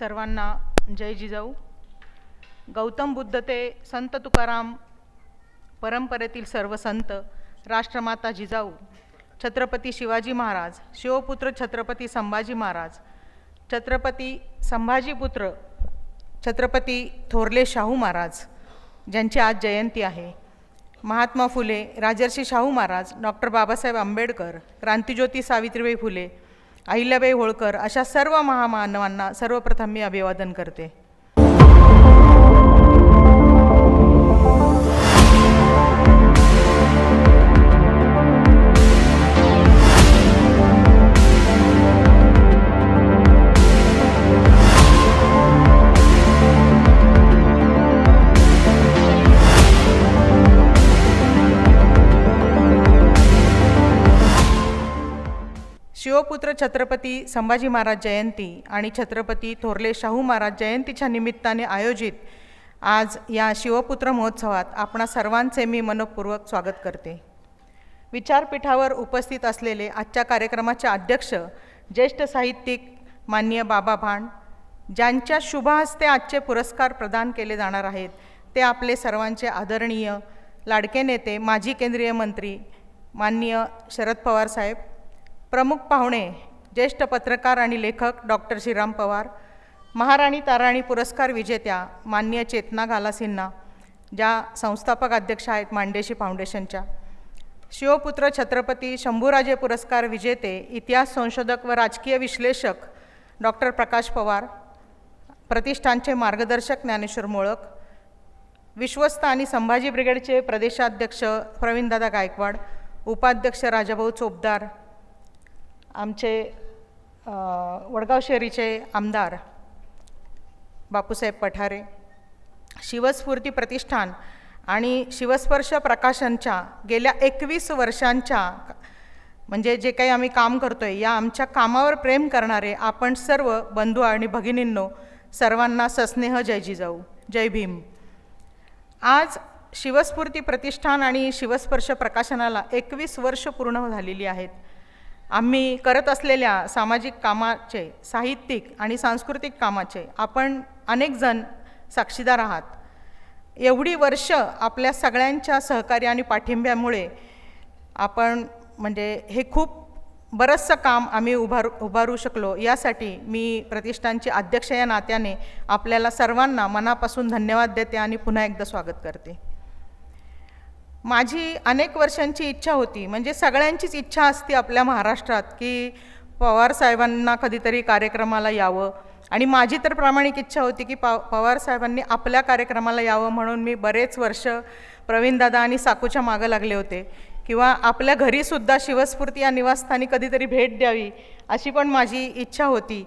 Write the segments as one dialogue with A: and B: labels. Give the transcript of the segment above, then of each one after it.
A: सर्वांना जय जिजाऊ. गौतम बुद्ध ते संत तुकाराम परंपरेतील सर्व संत राष्ट्रमाता जिजाऊ छत्रपती शिवाजी महाराज शिवपुत्र छत्रपती संभाजी महाराज छत्रपती संभाजीपुत्र छत्रपती थोरले शाहू महाराज ज्यांची आज जयंती आहे. महात्मा फुले राजर्षी शाहू महाराज डॉक्टर बाबासाहेब आंबेडकर क्रांतिज्योती सावित्रीबाई फुले अहिल्याबाई होळकर अशा सर्व महामानवांना सर्वप्रथम मी अभिवादन करते. छत्रपती संभाजी महाराज जयंती आणि छत्रपती थोरले शाहू महाराज जयंतीच्या निमित्ताने आयोजित आज या शिवपुत्र महोत्सवात आपणा सर्वांचे मी मनपूर्वक स्वागत करते. विचारपीठावर उपस्थित असलेले आजच्या कार्यक्रमाचे अध्यक्ष ज्येष्ठ साहित्यिक माननीय बाबा भांड ज्यांच्या शुभ हस्ते आजचे पुरस्कार प्रदान केले जाणार आहेत ते आपले सर्वांचे आदरणीय लाडके नेते माजी केंद्रीय मंत्री माननीय शरद पवार साहेब प्रमुख पाहुणे ज्येष्ठ पत्रकार आणि लेखक डॉक्टर श्रीराम पवार महाराणी ताराणी पुरस्कार विजेत्या माननीय चेतना गालासिन्हा ज्या संस्थापक अध्यक्ष आहेत मांडेशी फाउंडेशनच्या. शिवपुत्र छत्रपती शंभूराजे पुरस्कार विजेते इतिहास संशोधक व राजकीय विश्लेषक डॉक्टर प्रकाश पवार प्रतिष्ठानचे मार्गदर्शक ज्ञानेश्वर मोळक विश्वस्त आणि संभाजी ब्रिगेडचे प्रदेशाध्यक्ष प्रवीणदादा गायकवाड उपाध्यक्ष राजाभाऊ चोपदार आमचे वडगाव शहरीचे आमदार बापूसाहेब पठारे शिवस्फूर्ती प्रतिष्ठान आणि शिवस्पर्श प्रकाशनच्या गेल्या एकवीस वर्षांच्या म्हणजे जे काही आम्ही काम करतो आहे या आमच्या कामावर प्रेम करणारे आपण सर्व बंधू आणि भगिनींनो सर्वांना सस्नेह जय जिजाऊ जय भीम. आज शिवस्फूर्ती प्रतिष्ठान आणि शिवस्पर्श प्रकाशनाला एकवीस वर्ष पूर्ण झालेली आहेत. आम्ही करत असलेल्या सामाजिक कामाचे साहित्यिक आणि सांस्कृतिक कामाचे आपण अनेक जण साक्षीदार आहात. एवढी वर्ष आपल्या सगळ्यांच्या सहकार्य आणि पाठिंब्यामुळे आपण म्हणजे हे खूप बरंचसं काम आम्ही उभारू उभारू शकलो. यासाठी मी प्रतिष्ठानची अध्यक्ष या नात्याने आपल्याला सर्वांना मनापासून धन्यवाद देते आणि पुन्हा एकदा स्वागत करते. माझी अनेक वर्षांची इच्छा होती म्हणजे सगळ्यांचीच इच्छा असते आपल्या महाराष्ट्रात की पवार साहेबांना कधीतरी कार्यक्रमाला यावं. आणि माझी तर प्रामाणिक इच्छा होती की पा पवार साहेबांनी आपल्या कार्यक्रमाला यावं म्हणून मी बरेच वर्ष प्रवीणदादा आणि साकूच्या मागं लागले होते. किंवा आपल्या घरीसुद्धा शिवस्फूर्ती या निवासस्थानी कधीतरी भेट द्यावी अशी पण माझी इच्छा होती.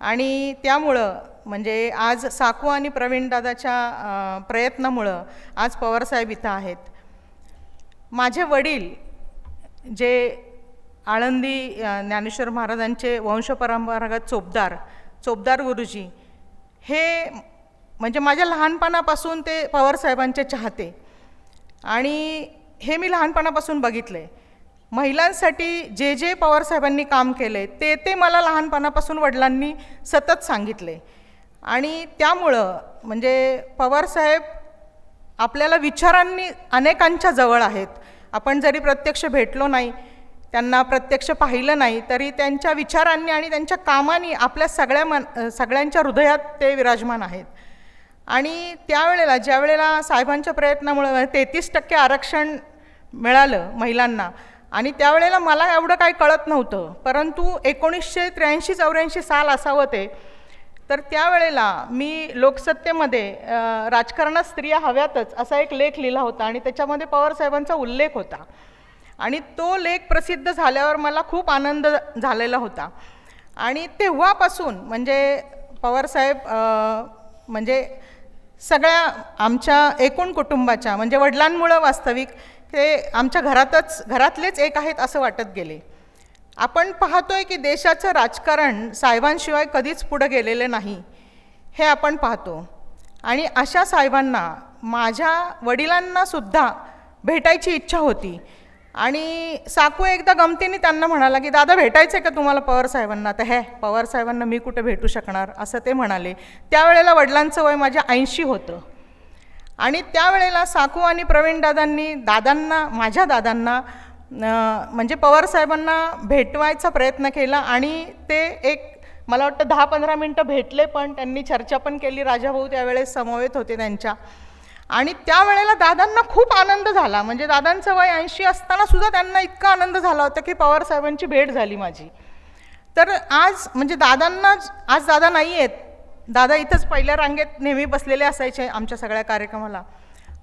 A: आणि त्यामुळं म्हणजे आज साकू आणि प्रवीणदादाच्या प्रयत्नामुळं आज पवारसाहेब इथं आहेत. माझे वडील जे आळंदी ज्ञानेश्वर महाराजांचे वंशपरंपरागत चोपदार चोपदार गुरुजी हे म्हणजे माझ्या लहानपणापासून ते पवारसाहेबांचे चाहते. आणि हे मी लहानपणापासून बघितले. महिलांसाठी जे जे पवारसाहेबांनी काम केले ते ते मला लहानपणापासून वडिलांनी सतत सांगितले. आणि त्यामुळं म्हणजे पवारसाहेब आपल्याला विचारांनी अनेकांच्या जवळ आहेत. आपण जरी प्रत्यक्ष भेटलो नाही त्यांना प्रत्यक्ष पाहिलं नाही तरी त्यांच्या विचारांनी आणि त्यांच्या कामाने आपल्या सगळ्या मन सगळ्यांच्या हृदयात ते विराजमान आहेत. आणि त्यावेळेला ज्यावेळेला साहेबांच्या प्रयत्नामुळे म्हणजे तेहतीस टक्के आरक्षण मिळालं महिलांना आणि त्यावेळेला मला एवढं काही कळत नव्हतं परंतु एकोणीसशे त्र्याऐंशी चौऱ्याऐंशी साल असावं ते तर त्यावेळेला मी लोकसत्तेमध्ये राजकारणात स्त्रिया हव्यातच असा एक लेख लिहिला होता आणि त्याच्यामध्ये पवारसाहेबांचा उल्लेख होता. आणि तो लेख प्रसिद्ध झाल्यावर मला खूप आनंद झालेला होता. आणि तेव्हापासून म्हणजे पवारसाहेब म्हणजे सगळ्या आमच्या एकूण कुटुंबाच्या म्हणजे वडिलांमुळं वास्तविक ते आमच्या घरातच घरातलेच एक आहेत असं वाटत गेले. आपण पाहतोय की देशाचं राजकारण साहेबांशिवाय कधीच पुढं गेलेलं नाही. हे आपण पाहतो. आणि अशा साहेबांना माझ्या वडिलांनासुद्धा भेटायची इच्छा होती. आणि साकू एकदा गमतीने त्यांना म्हणाला की दादा भेटायचं आहे का तुम्हाला पवार साहेबांना? तर हे पवार साहेबांना मी कुठे भेटू शकणार? असं ते म्हणाले. त्यावेळेला वडिलांचं वय माझ्या ऐंशी होतं. आणि त्यावेळेला साकू आणि प्रवीण दादांनी दादांना माझ्या दादांना म्हणजे पवार साहेबांना भेटवायचा प्रयत्न केला आणि ते एक मला वाटतं दहा पंधरा मिनटं भेटले पण त्यांनी चर्चा पण केली. राजाभाऊ त्यावेळेस समवेत होते त्यांच्या. आणि त्यावेळेला दादांना खूप आनंद झाला. म्हणजे दादांचं वय ऐंशी असताना सुद्धा त्यांना इतका आनंद झाला होता की पवार साहेबांची भेट झाली माझी. तर आज म्हणजे दादांना आज दादा नाही आहेत. दादा इथंच पहिल्या रांगेत नेहमी बसलेले असायचे आमच्या सगळ्या कार्यक्रमाला.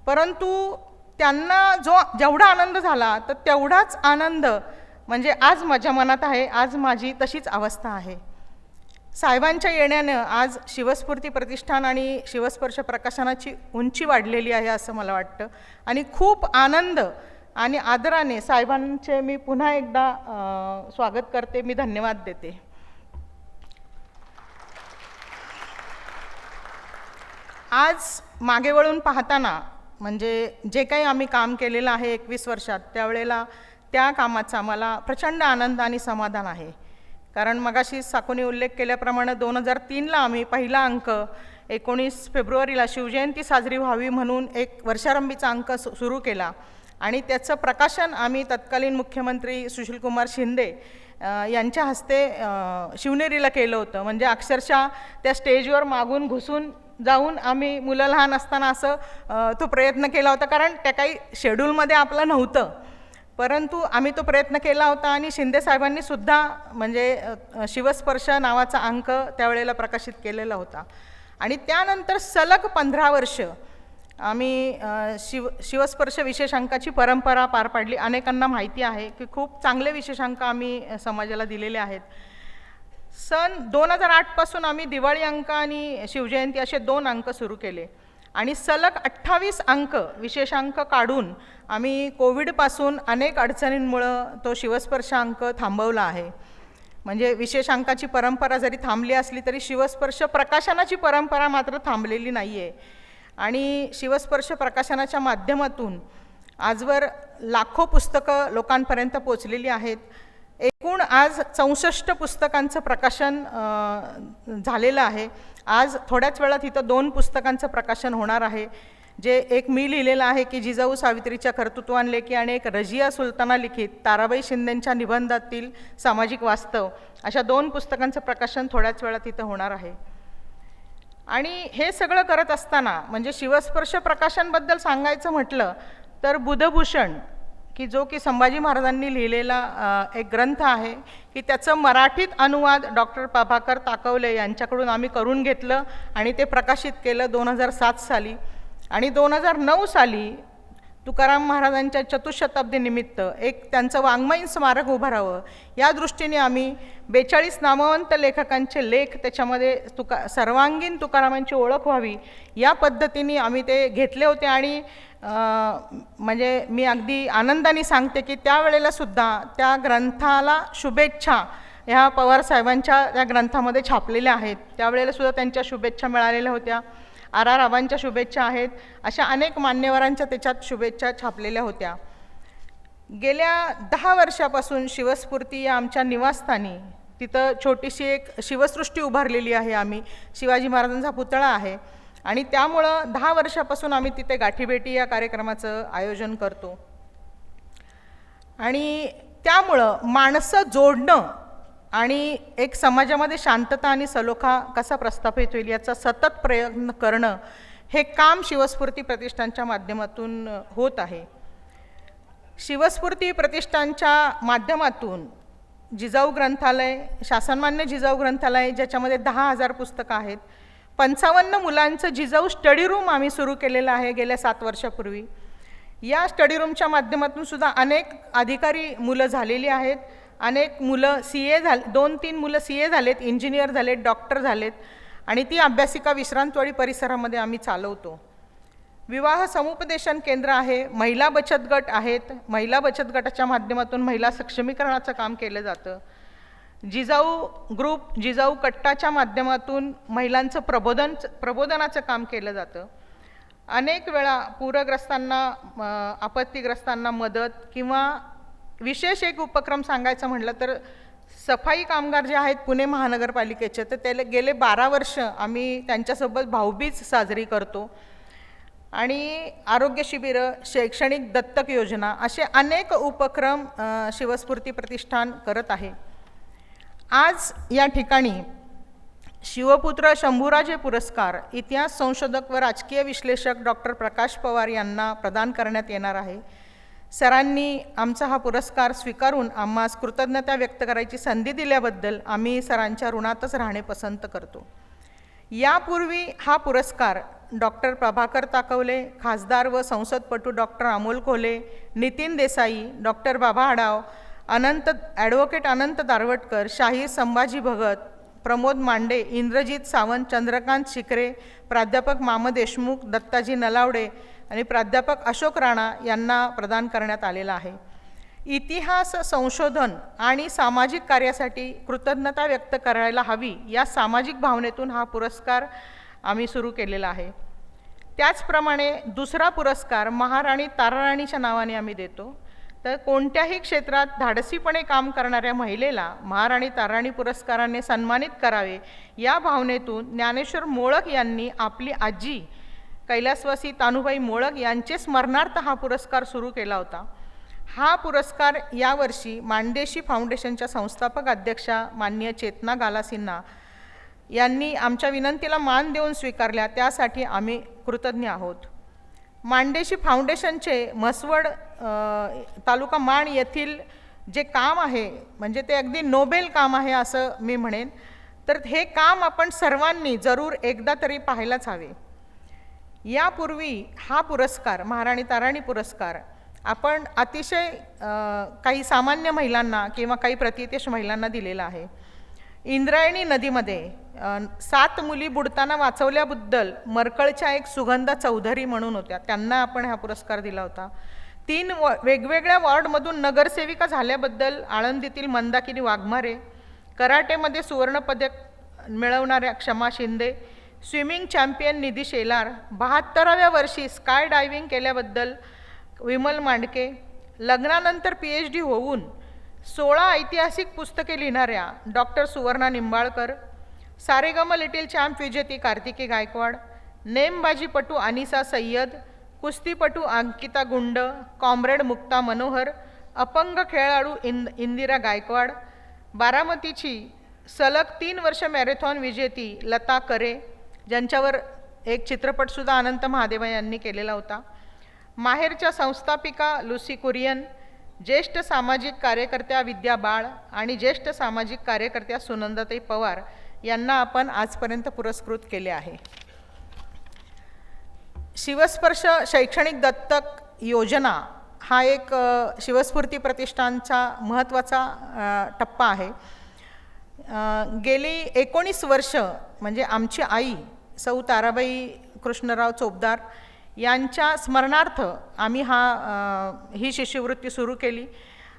A: परंतु त्यांना जो जेवढा आनंद झाला तर तेवढाच आनंद म्हणजे आज माझ्या मनात आहे आज माझी तशीच अवस्था आहे. साहेबांच्या येण्यानं आज शिवस्फूर्ती प्रतिष्ठान आणि शिवस्पर्श प्रकाशनाची उंची वाढलेली आहे असं मला वाटतं. आणि खूप आनंद आणि आदराने साहेबांचे मी पुन्हा एकदा स्वागत करते मी धन्यवाद देते. आज मागे वळून पाहताना म्हणजे जे काही आम्ही काम केलेलं आहे एकवीस वर्षात त्यावेळेला त्या कामाचा मला प्रचंड आनंद आणि समाधान आहे. कारण मगाशी साकोनी उल्लेख केल्याप्रमाणे दोन हजार तीनला आम्ही पहिला अंक एकोणीस फेब्रुवारीला शिवजयंती साजरी व्हावी म्हणून एक वर्षारंभीचा अंक सु सुरू केला. आणि त्याचं प्रकाशन आम्ही तत्कालीन मुख्यमंत्री सुशीलकुमार शिंदे यांच्या हस्ते शिवनेरीला केलं होतं. म्हणजे अक्षरशः त्या स्टेजवर मागून घुसून जाऊन आम्ही मुलं लहान असताना असं तो प्रयत्न केला होता. कारण त्या काही शेड्यूलमध्ये आपलं नव्हतं. परंतु आम्ही तो प्रयत्न केला होता आणि शिंदे साहेबांनी सुद्धा म्हणजे शिवस्पर्श नावाचा अंक त्यावेळेला प्रकाशित केलेला होता. आणि त्यानंतर सलग पंधरा वर्ष आम्ही शिव शिवस्पर्श विशेषांकाची परंपरा पार पाडली. अनेकांना माहिती आहे की खूप चांगले विशेषांक आम्ही समाजाला दिलेले आहेत. सन दोन हजार आठपासून आम्ही दिवाळी अंक आणि शिवजयंती असे दोन अंक सुरू केले. आणि सलग अठ्ठावीस अंक विशेषांक काढून आम्ही कोविडपासून अनेक अडचणींमुळं तो शिवस्पर्श अंक थांबवला आहे. म्हणजे विशेषांकाची परंपरा जरी थांबली असली तरी शिवस्पर्श प्रकाशनाची परंपरा मात्र थांबलेली नाही आहे आणि शिवस्पर्श प्रकाशनाच्या माध्यमातून आजवर लाखो पुस्तकं लोकांपर्यंत पोचलेली आहेत. एकूण आज चौसष्ट पुस्तकांचं प्रकाशन झालेलं आहे. आज थोड्याच वेळात इथं दोन पुस्तकांचं प्रकाशन होणार आहे. जे एक मी लिहिलेलं आहे की जिजाऊ सावित्रीच्या कर्तृत्वान लेखी आणि एक रजिया सुलताना लिखित ताराबाई शिंदेंच्या निबंधातील सामाजिक वास्तव अशा दोन पुस्तकांचं प्रकाशन थोड्याच वेळात इथं होणार आहे. आणि हे सगळं करत असताना म्हणजे शिवस्पर्श प्रकाशनबद्दल सांगायचं म्हटलं तर बुधभूषण की जो की संभाजी महाराजांनी लिहिलेला एक ग्रंथ आहे की त्याचं मराठीत अनुवाद डॉक्टर प्रभाकर ताकवले यांच्याकडून आम्ही करून घेतलं आणि ते प्रकाशित केलं दोन हजार सात साली. आणि दोन हजार नऊ साली तुकाराम महाराजांच्या चतुःशताब्दीनिमित्त एक त्यांचं वाङ्मयीन स्मारक उभं राहावं. या दृष्टीने आम्ही बेचाळीस नामवंत लेखकांचे लेख त्याच्यामध्ये तुका सर्वांगीण तुकारामांची ओळख व्हावी या पद्धतीने आम्ही ते घेतले होते आणि म्हणजे मी अगदी आनंदाने सांगते की त्यावेळेलासुद्धा त्या ग्रंथाला शुभेच्छा ह्या पवार साहेबांच्या त्या ग्रंथामध्ये छापलेल्या आहेत. त्यावेळेलासुद्धा त्यांच्या शुभेच्छा मिळालेल्या होत्या. आर आर आबांच्या शुभेच्छा आहेत. अशा अनेक मान्यवरांच्या त्याच्यात शुभेच्छा छापलेल्या होत्या. गेल्या दहा वर्षापासून शिवस्फूर्ती या आमच्या निवासस्थानी तिथं छोटीशी एक शिवसृष्टी उभारलेली आहे आम्ही. शिवाजी महाराजांचा पुतळा आहे. आणि त्यामुळं दहा वर्षापासून आम्ही तिथे गाठीभेटी या कार्यक्रमाचं आयोजन करतो. आणि त्यामुळं माणसं जोडणं आणि एक समाजामध्ये शांतता आणि सलोखा कसा प्रस्थापित होईल याचा सतत प्रयत्न करणं हे काम शिवस्फूर्ती प्रतिष्ठानच्या माध्यमातून होत आहे. शिवस्फूर्ती प्रतिष्ठानच्या माध्यमातून जिजाऊ ग्रंथालय शासनमान्य जिजाऊ ग्रंथालय ज्याच्यामध्ये दहा हजार पुस्तकं आहेत पंचावन्न मुलांचं जिजाऊ स्टडी रूम आम्ही सुरू केलेलं आहे गेल्या सात वर्षापूर्वी. या स्टडी रूमच्या माध्यमातून सुद्धा अनेक अधिकारी मुलं झालेली आहेत. अनेक मुलं सी ए झाले दोन तीन मुलं सी ए झालेत इंजिनियर झालेत डॉक्टर झालेत. आणि ती अभ्यासिका विश्रांतवाडी परिसरामध्ये आम्ही चालवतो. विवाह समुपदेशन केंद्र आहे महिला बचत गट आहेत. महिला बचत गटाच्या माध्यमातून महिला सक्षमीकरणाचं काम केलं जातं. जिजाऊ ग्रुप जिजाऊ कट्टाच्या माध्यमातून महिलांचं प्रबोधन प्रबोधनाचं काम केलं जातं. अनेक वेळा पूरग्रस्तांना आपत्तीग्रस्तांना मदत किंवा विशेष एक उपक्रम सांगायचं म्हटलं तर सफाई कामगार जे आहेत पुणे महानगरपालिकेचे तर त्याला गेले बारा वर्ष आम्ही त्यांच्यासोबत भाऊबीज साजरी करतो. आणि आरोग्य शिबिरं शैक्षणिक दत्तक योजना असे अनेक उपक्रम शिवस्फूर्ती प्रतिष्ठान करत आहे. आज या ठिकाणी शिवपुत्र शंभूराजे पुरस्कार इतिहास संशोधक व राजकीय विश्लेषक डॉक्टर प्रकाश पवार यांना प्रदान करण्यात येणार आहे. सरांनी आमचा हा पुरस्कार स्वीकारून आम्हास कृतज्ञता व्यक्त करायची संधी दिल्याबद्दल आम्ही सरांच्या ऋणातच राहणे पसंत करतो. यापूर्वी हा पुरस्कार डॉक्टर प्रभाकर ताकवले खासदार व संसदपटू डॉक्टर अमोल कोले नितीन देसाई डॉक्टर बाबा आडाव अनंत ॲडव्होकेट अनंत दारवटकर शाहीर संभाजी भगत प्रमोद मांडे इंद्रजित सावंत चंद्रकांत शिकरे प्राध्यापक माम देशमुख दत्ताजी नलावडे आणि प्राध्यापक अशोक राणा यांना प्रदान करण्यात आलेला आहे. इतिहास संशोधन आणि सामाजिक कार्यासाठी कृतज्ञता व्यक्त करायला हवी या सामाजिक भावनेतून हा पुरस्कार आम्ही सुरू केलेला आहे. त्याचप्रमाणे दुसरा पुरस्कार महाराणी ताराराणीच्या नावाने आम्ही देतो. तर कोणत्याही क्षेत्रात धाडसीपणे काम करणाऱ्या महिलेला महाराणी ताराणी पुरस्काराने सन्मानित करावे या भावनेतून ज्ञानेश्वर मोळक यांनी आपली आजी कैलासवासी तानुबाई मोळक यांचे स्मरणार्थ हा पुरस्कार सुरू केला होता. हा पुरस्कार यावर्षी मांडेशी फाउंडेशनच्या संस्थापक अध्यक्षा माननीय चेतना गालासिन्हा यांनी आमच्या विनंतीला मान देऊन स्वीकारल्या त्यासाठी आम्ही कृतज्ञ आहोत. मांडेशी फाउंडेशनचे म्हसवड तालुका माण येथील जे काम आहे म्हणजे ते अगदी नोबेल काम आहे असं मी म्हणेन. तर हे काम आपण सर्वांनी जरूर एकदा तरी पाहायलाच हवे. यापूर्वी हा पुरस्कार महाराणी ताराणी पुरस्कार आपण अतिशय काही सामान्य महिलांना किंवा काही प्रतितेश महिलांना दिलेला आहे. इंद्रायणी नदीमध्ये सात मुली बुडताना वाचवल्याबद्दल मरकळच्या एक सुगंधा चौधरी म्हणून होत्या. त्यांना आपण हा पुरस्कार दिला होता. तीन व वेगवेगळ्या वॉर्डमधून नगरसेविका झाल्याबद्दल आळंदीतील मंदाकिनी वाघमारे कराटेमध्ये सुवर्णपदक मिळवणाऱ्या क्षमा शिंदे स्विमिंग चॅम्पियन निधी शेलार बहात्तराव्या वर्षी स्काय डायव्हिंग केल्याबद्दल विमल मांडके लग्नानंतर पी एच डी होऊन सोळा ऐतिहासिक पुस्तके लिहिणाऱ्या doctor Suvarna Nimbalkar Saregama little champ विजेती कार्तिकी गायकवाड नेमबाजीपटू अनिसा सय्यद कुस्तीपटू अंकिता गुंड कॉम्रेड मुक्ता मनोहर अपंग खेळाडू इंद इंदिरा गायकवाड बारामतीची सलग तीन वर्ष मॅरेथॉन विजेती लता करे ज्यांच्यावर एक चित्रपटसुद्धा अनंत महादेवा यांनी केलेला होता. माहेरच्या संस्थापिका लुसी कुरियन ज्येष्ठ सामाजिक कार्यकर्त्या विद्या बाळ आणि ज्येष्ठ सामाजिक कार्यकर्त्या सुनंदाताई पवार यांना आपण आजपर्यंत पुरस्कृत केले आहे. शिवस्पर्श शैक्षणिक दत्तक योजना हा एक शिवस्फूर्ती प्रतिष्ठानचा महत्त्वाचा टप्पा आहे. गेली एकोणीस वर्ष म्हणजे आमची आई सौ ताराबाई कृष्णराव चोपदार यांच्या स्मरणार्थ आम्ही हा ही शिष्यवृत्ती सुरू केली.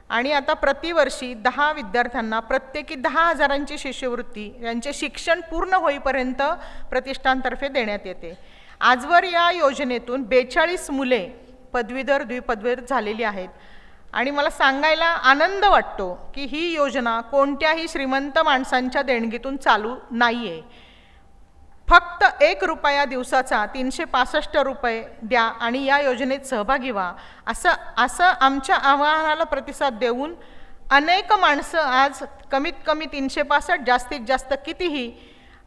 A: आणि आता प्रतिवर्षी दहा विद्यार्थ्यांना प्रत्येकी दहा हजारांची शिष्यवृत्ती यांचे शिक्षण पूर्ण होईपर्यंत प्रतिष्ठानतर्फे देण्यात येते. आजवर या योजनेतून बेचाळीस मुले पदवीधर द्विपदवीधर झालेली आहेत. आणि मला सांगायला आनंद वाटतो की ही योजना कोणत्याही श्रीमंत माणसांच्या देणगीतून चालू नाही आहे फक्त एक रुपया दिवसाचा तीनशे पासष्ट रुपये द्या आणि या योजनेत सहभागी व्हा. असं असं आमच्या आव्हानाला प्रतिसाद देऊन अनेक माणसं आज कमीत कमी तीनशे पासष्ट जास्तीत जास्त कितीही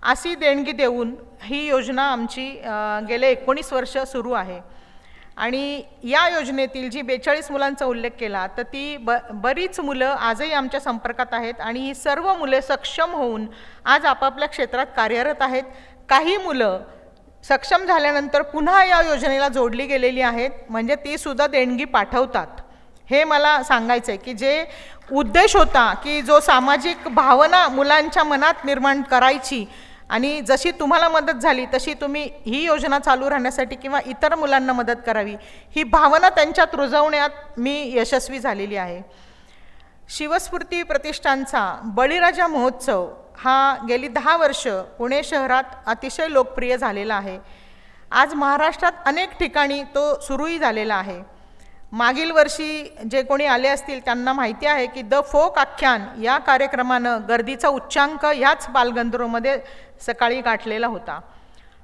A: अशी देणगी देऊन ही योजना आमची गेले एकोणीस वर्ष सुरू आहे. आणि या योजनेतील जी बेचाळीस मुलांचा उल्लेख केला तर ती ब बरीच मुलं आजही आमच्या संपर्कात आहेत आणि ही सर्व मुले सक्षम होऊन आज आपापल्या क्षेत्रात कार्यरत आहेत. काही मुलं सक्षम झाल्यानंतर पुन्हा या योजनेला जोडली गेलेली आहेत म्हणजे ती सुद्धा देणगी पाठवतात. हे मला सांगायचं आहे की जे उद्देश होता की जो सामाजिक भावना मुलांच्या मनात निर्माण करायची आणि जशी तुम्हाला मदत झाली तशी तुम्ही ही योजना चालू राहण्यासाठी किंवा इतर मुलांना मदत करावी ही भावना त्यांच्यात रुजवण्यात मी यशस्वी झालेली आहे. शिवस्फूर्ती प्रतिष्ठानचा बळीराजा महोत्सव हा गेली दहा वर्ष पुणे शहरात अतिशय लोकप्रिय झालेला आहे. आज महाराष्ट्रात अनेक ठिकाणी तो सुरूही झालेला आहे. मागील वर्षी जे कोणी आले असतील त्यांना माहिती आहे की द फोक आख्यान या कार्यक्रमानं गर्दीचा उच्चांक ह्याच बालगंधर्वमध्ये सकाळी गाठलेला होता.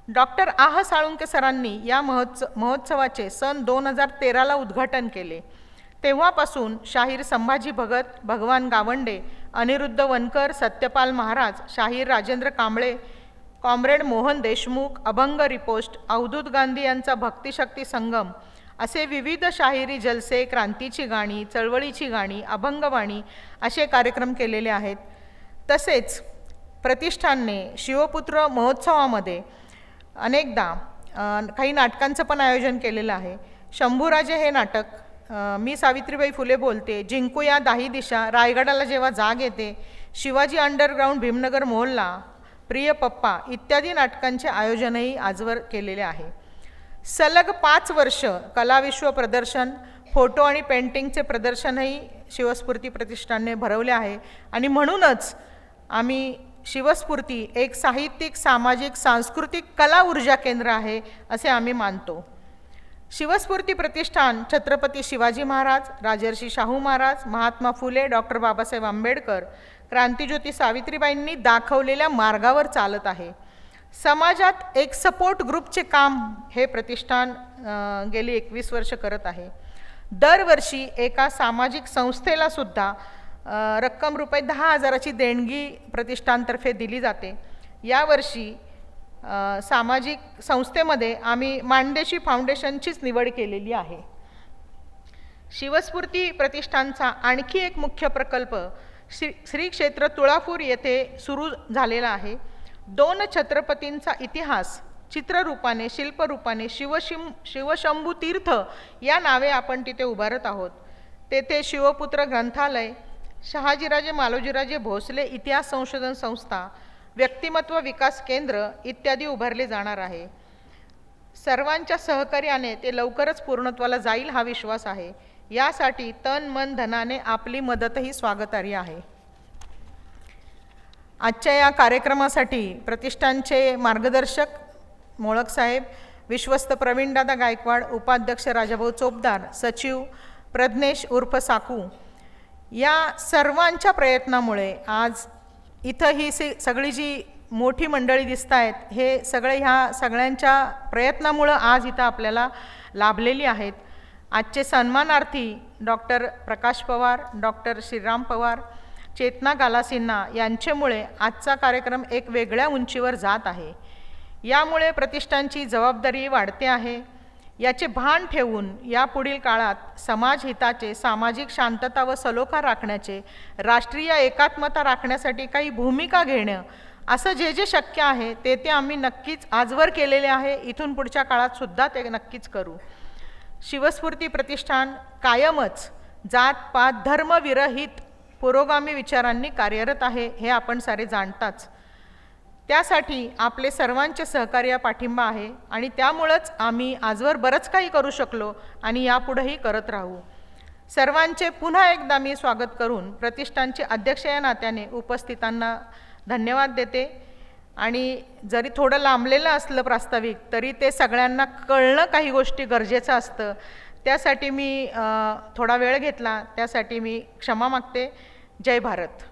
A: डॉक्टर आह साळुंके सरांनी या महोत्सव महोत्सवाचे सन दोन हजार तेराला उद्घाटन केले. तेव्हापासून शाहीर संभाजी भगत भगवान गावंडे अनिरुद्ध वनकर सत्यपाल महाराज शाहीर राजेंद्र कांबळे कॉम्रेड मोहन देशमुख अभंग रिपोस्ट अवधूत गांधी यांचा भक्तिशक्ती संगम असे विविध शाहिरी जलसे क्रांतीची गाणी चळवळीची गाणी अभंगवाणी असे कार्यक्रम केलेले आहेत. तसेच प्रतिष्ठानने शिवपुत्र महोत्सवामध्ये अनेकदा काही नाटकांचं पण आयोजन केलेलं आहे. शंभूराजे हे नाटक मी सावित्रीबाई फुले बोलते जिंकूया दाही दिशा रायगडाला जेव्हा जाग येते शिवाजी अंडरग्राऊंड भीमनगर मोहल्ला प्रिय पप्पा इत्यादी नाटकांचे आयोजनही आजवर केलेले आहे. सलग पाच वर्ष कलाविश्व प्रदर्शन फोटो आणि पेंटिंगचे प्रदर्शनही शिवस्फूर्ती प्रतिष्ठानने भरवले आहे आणि म्हणूनच आम्ही शिवस्फूर्ती एक साहित्यिक सामाजिक सांस्कृतिक कला ऊर्जा केंद्र आहे असे आम्ही मानतो. शिवस्फूर्ती प्रतिष्ठान छत्रपती शिवाजी महाराज राजर्षी शाहू महाराज महात्मा फुले डॉक्टर बाबासाहेब आंबेडकर क्रांतिज्योती सावित्रीबाईंनी दाखवलेल्या मार्गावर चालत आहे. समाजात एक सपोर्ट ग्रुपचे काम हे प्रतिष्ठान गेली एकवीस वर्ष करत आहे. दरवर्षी एका सामाजिक संस्थेला सुद्धा रक्कम रुपये दहा हजाराची देणगी प्रतिष्ठानतर्फे दिली जाते. यावर्षी सामाजिक संस्थेमध्ये आम्ही मांडेशी फाउंडेशनचीच निवड केलेली आहे. शिवस्फूर्ती प्रतिष्ठानचा आणखी एक मुख्य प्रकल्प श्री श्री क्षेत्र तुळापूर येथे सुरू झालेला आहे. दोन छत्रपतींचा इतिहास चित्ररूपाने शिल्परूपाने शिवशिम शिवशंभू तीर्थ या नावे आपण तिथे उभारत आहोत. तेथे शिवपुत्र ग्रंथालय शहाजीराजे मालोजीराजे भोसले इतिहास संशोधन संस्था व्यक्तिमत्व विकास केंद्र इत्यादी उभारले जाणार आहे. सर्वांच्या सहकार्याने ते लवकरच पूर्णत्वाला जाईल हा विश्वास आहे. यासाठी तन मन धनाने आपली मदतही स्वागतार्ह आहे. आजच्या या कार्यक्रमासाठी प्रतिष्ठानचे मार्गदर्शक मोळक साहेब विश्वस्त प्रवीणदादा गायकवाड उपाध्यक्ष राजाभाऊ चोपदार सचिव प्रज्ञेश उर्फ साकू या सर्वांच्या प्रयत्नामुळे आज इथं ही सी सगळी जी मोठी मंडळी दिसत आहेत हे सगळे ह्या सगळ्यांच्या प्रयत्नामुळं आज इथं आपल्याला लाभलेली आहेत. आजचे सन्मानार्थी डॉक्टर प्रकाश पवार डॉक्टर श्रीराम पवार चेतना गालासिन्हा यांच्यामुळे आजचा कार्यक्रम एक वेगळ्या उंचीवर जात आहे. यामुळे प्रतिष्ठानची जबाबदारी वाढते आहे. याचे भान ठेवून यापुढील काळात समाज हिताचे सामाजिक शांतता व सलोखा राखण्याचे राष्ट्रीय एकात्मता राखण्यासाठी काही भूमिका घेणं असं जे जे शक्य आहे ते ते आम्ही नक्कीच आजवर केलेले आहे. इथून पुढच्या काळात सुद्धा ते नक्कीच करू. शिवस्फूर्ती प्रतिष्ठान कायमच जात पात धर्मविरहित पुरोगामी विचारांनी कार्यरत आहे हे आपण सारे जाणताच. त्यासाठी आपले सर्वांचे सहकार्य पाठिंबा आहे आणि त्यामुळंच आम्ही आजवर बरंच काही करू शकलो आणि यापुढेही करत राहू. सर्वांचे पुन्हा एकदा मी स्वागत करून प्रतिष्ठानचे अध्यक्ष या नात्याने उपस्थितांना धन्यवाद देते. आणि जरी थोडं लांबलेलं असलं प्रास्ताविक तरी ते सगळ्यांना कळणं काही गोष्टी गरजेचं असतं. त्यासाठी मी थोडा वेळ घेतला. त्यासाठी मी क्षमा मागते. जय भारत.